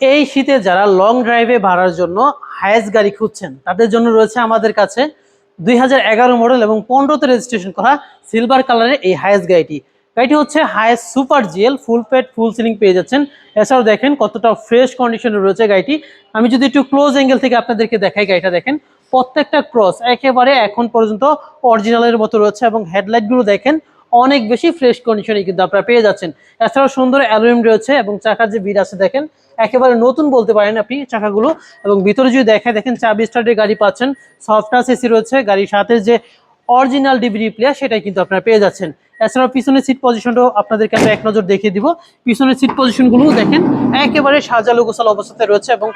এই শীতে যারা লং ড্রাইভে ভাড়ার জন্য হায়েস্ট গাড়ি খুঁজছেন, তাদের জন্য রয়েছে আমাদের কাছে দুই হাজার এগারো মডেল এবং পনেরোতে রেজিস্ট্রেশন করা সিলভার কালারের এই হায়েস্ট গাড়িটি। গাড়িটি হচ্ছে Hiace super GL full paid full ceiling পেয়ে যাচ্ছেন। এছাড়াও দেখেন কতটা ফ্রেশ কন্ডিশনে রয়েছে গাড়িটি। আমি যদি একটু ক্লোজ অ্যাঙ্গেল থেকে আপনাদেরকে দেখাই গাড়িটা দেখেন, প্রত্যেকটা ক্রস একেবারে এখন পর্যন্ত অরিজিনালের মতো রয়েছে এবং হেডলাইটগুলো দেখেন অনেক বেশি ফ্রেশ কন্ডিশনে কিন্তু আপনারা পেয়ে যাচ্ছেন। এছাড়াও সুন্দর অ্যালুমিনিয়াম রয়েছে এবং চাকার যে বিড আছে দেখেন, একেবারে নতুন বলতে পারেন আপনি চাকাগুলো। এবং ভিতরে যদি দেখেন দেখেন চাবি স্টার্টের গাড়ি পাচ্ছেন সফট টাচ এসি রয়েছে, গাড়ির সাথে যে অরিজিনাল ডিভিডি প্লেয়ার সেটাই কিন্তু আপনারা পেয়ে যাচ্ছেন। এছাড়াও পিছনের সিট পজিশনটাও আপনাদেরকে আমরা এক নজর দেখিয়ে দিব। পিছনের সিট পজিশনগুলোও দেখেন, একেবারে সাজালো গোসাল অবস্থাতে রয়েছে এবং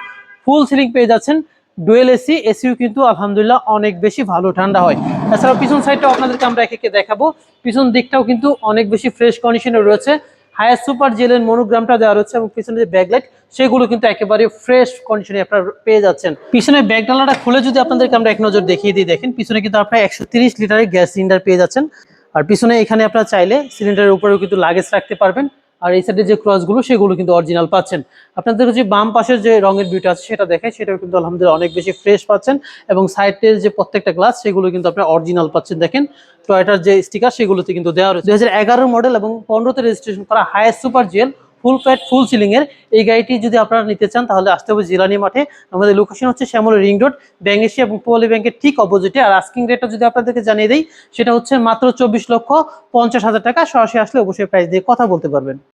ফুল সিলিং পেয়ে যাচ্ছেন। ডুয়েল এসি এসিও কিন্তু আলহামদুলিল্লাহ অনেক বেশি ভালো, ঠান্ডা হয়। এছাড়াও পিছন সাইডটাও আপনাদেরকে আমরা একে একে দেখাবো। পিছন দিকটাও কিন্তু অনেক বেশি ফ্রেশ কন্ডিশনে রয়েছে। হায়ার সুপার জেলের মনোগ্রামটা দেওয়া রয়েছে এবং পিছনে যে ব্যাকলাইট সেগুলো কিন্তু একেবারে ফ্রেশ কন্ডিশনে আপনারা পেয়ে যাচ্ছেন। পিছনে ব্যাগ ডালাটা খুলে যদি আপনাদেরকে আমরা এক নজর দেখিয়ে দিই, দেখেন পিছনে কিন্তু আপনারা একশো লিটারের গ্যাস সিলিন্ডার পেয়ে যাচ্ছেন। আর পিছনে এখানে আপনারা চাইলে সিলিন্ডারের উপরেও কিন্তু লাগেজ রাখতে পারবেন। আর এই সাইডে যে ক্রসগুলো সেগুলো কিন্তু অরিজিনাল পাচ্ছেন। আপনাদের যে বাম পাশের যে রঙের ভিউটা আছে, সেটা দেখায় সেটাও কিন্তু আলহামদুলিল্লাহ অনেক বেশি ফ্রেশ পাচ্ছেন এবং সাইডের যে প্রত্যেকটা গ্লাস সেগুলো কিন্তু আপনার অরিজিনাল পাচ্ছেন, দেখেন। টয়টার যে স্টিকার সেগুলোতে কিন্তু দেওয়া রয়েছে। দুই হাজার মডেল এবং পনেরোতে রেজিস্ট্রেশন করা Hiace super GL full fat full ceiling এর। এই গাড়িটি যদি আপনারা নিতে চান, তাহলে আসতে হবে জিলানি মাঠে। আমাদের লোকেশন হচ্ছে শ্যামল রিং রোড ব্যাঙ্গেশি এবং পোয়ালি ব্যাংকের ঠিক অপোজিটে আর আস্কিং রেটটা যদি আপনাদেরকে জানিয়ে দেই, সেটা হচ্ছে মাত্র চব্বিশ লক্ষ পঞ্চাশ হাজার টাকা। সরাসরি আসলে অবশ্যই প্রাইস দিয়ে কথা বলতে পারবেন।